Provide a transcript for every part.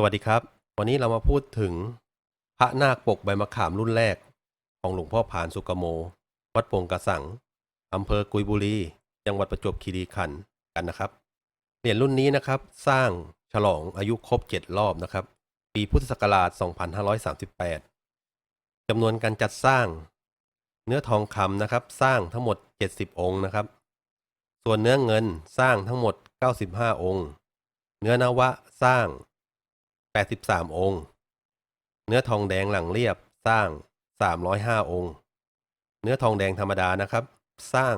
สวัสดีครับ วันนี้เรามาพูดถึงพระนาคปกใบมะขามรุ่นแรก ของหลวงพ่อผานสุกโม วัดโป่งกระสังอำเภอกุยบุรี จังหวัดประจวบคีรีขันธ์กันนะครับเหรียญรุ่นนี้นะครับ สร้างฉลองอายุครบ 7 รอบนะครับ ปีพุทธศักราช 2538จำนวนการจัดสร้าง เนื้อทองคำนะครับ สร้างทั้งหมด 70 องค์นะครับ ส่วนเนื้อเงินสร้างทั้งหมด 95 องค์ เนื้อนวะสร้าง 83 องค์ เนื้อทองแดงหลังเรียบสร้าง 305 องค์ เนื้อทองแดงธรรมดานะครับ สร้าง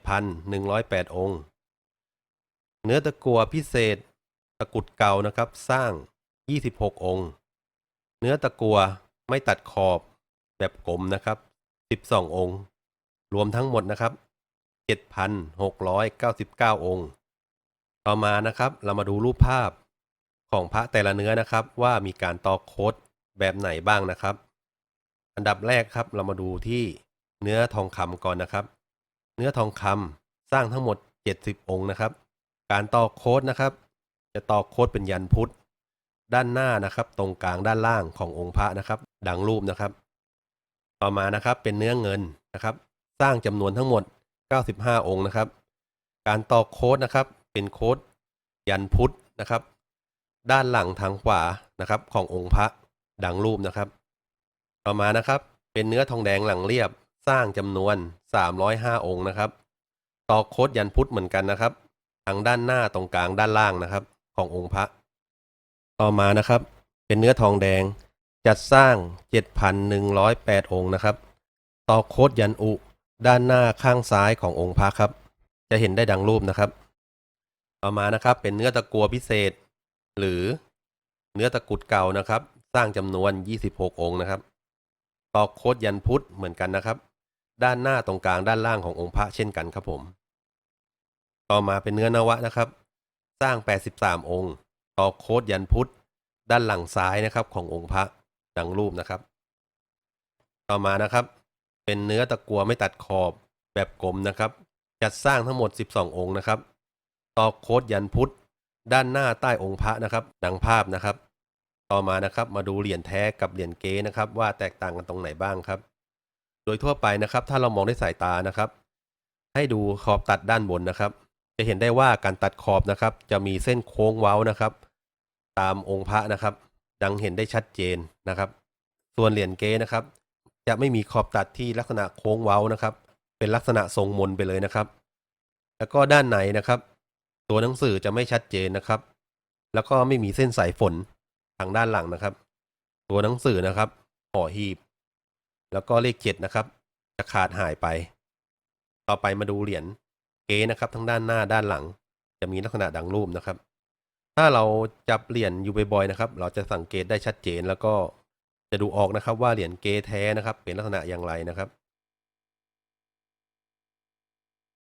7,108 องค์ เนื้อตะกัวพิเศษ ตะกุดเก่านะครับ สร้าง 26 องค์ เนื้อตะกัวไม่ตัดขอบแบบกลมนะครับ 12 องค์ รวมทั้งหมดนะครับ 7,699 องค์ ต่อมานะครับ เรามาดูรูปภาพ ของพระแต่ละเนื้อนะครับ ว่ามีการตอกโค้ดแบบไหนบ้างนะครับ อันดับแรกครับเรามาดูที่เนื้อทองคำก่อนนะครับ เนื้อทองคำสร้างทั้งหมด 70 องค์นะครับ การตอกโค้ดนะครับ จะตอกโค้ดเป็นยันพุทธด้านหน้านะครับ ตรงกลางด้านล่างขององค์พระนะครับ ดังรูปนะครับ ต่อมานะครับเป็นเนื้อเงินนะครับ สร้างจำนวนทั้งหมด 95 องค์นะครับ การตอกโค้ดนะครับ เป็นโค้ดยันพุทธนะครับ ด้านหลังทางขวานะครับ ขององค์พระดังรูปนะครับ ต่อมานะครับ เป็นเนื้อทองแดงหลังเรียบสร้างจำนวน 305 องค์นะครับ ต่อโคดยันพุทธเหมือนกันนะครับทางด้านหน้าตรงกลางด้านล่างนะครับ ขององค์พระ ต่อมานะครับ เป็นเนื้อทองแดงจัดสร้าง 7,108 องค์นะครับ ต่อโคดยันอุด้านหน้าข้างซ้ายขององค์พระครับ จะเห็นได้ดังรูปนะครับ ต่อมานะครับ เป็นเนื้อตะกัวพิเศษ หรือเนื้อตะกุดเก่านะครับ สร้างจำนวน 26 องค์นะครับ ตอกโคดยันพุทธเหมือนกันนะครับ ด้านหน้าตรงกลางด้านล่างขององค์พระเช่นกันครับผม ต่อมาเป็นเนื้อนวะนะครับ สร้าง 83 องค์ ตอกโคดยันพุทธด้านหลังซ้ายนะครับขององค์พระดังรูปนะครับ ต่อมานะครับ เป็นเนื้อตะกัวไม่ตัดขอบแบบกลมนะครับ จัดสร้างทั้งหมด 12 องค์นะครับ ตอกโคดยันพุทธ ด้านหน้าใต้องค์พระนะครับ ดังภาพนะครับ ต่อมานะครับมาดูเหรียญแท้กับเหรียญเก๊นะครับ ว่าแตกต่างกันตรงไหนบ้างครับ โดยทั่วไปนะครับ ถ้าเรามองด้วยสายตานะครับ ให้ดูขอบตัดด้านบนนะครับ จะเห็นได้ว่าการตัดขอบนะครับ จะมีเส้นโค้งเว้านะครับ ตามองค์พระนะครับ ดังเห็นได้ชัดเจนนะครับ ส่วนเหรียญเก๊นะครับ จะไม่มีขอบตัดที่ลักษณะโค้งเว้านะครับ เป็นลักษณะทรงมนไปเลยนะครับ แล้วก็ด้านในนะครับ ตัวหนังสือจะไม่ชัดเจนนะครับ แล้วก็ไม่มีเส้นสายฝนทางด้านหลังนะครับ ตัวหนังสือนะครับห่อหีบ แล้วก็เลขเจ็ดนะครับ จะขาดหายไป ต่อไปมาดูเหรียญเก๊นะครับทั้งด้านหน้าด้านหลัง จะมีลักษณะดังรูปนะครับ ถ้าเราจับเหรียญอยู่บ่อยๆนะครับ เราจะสังเกตได้ชัดเจนแล้วก็จะดูออกนะครับว่าเหรียญเก๊แท้นะครับ เป็นลักษณะอย่างไรนะครับ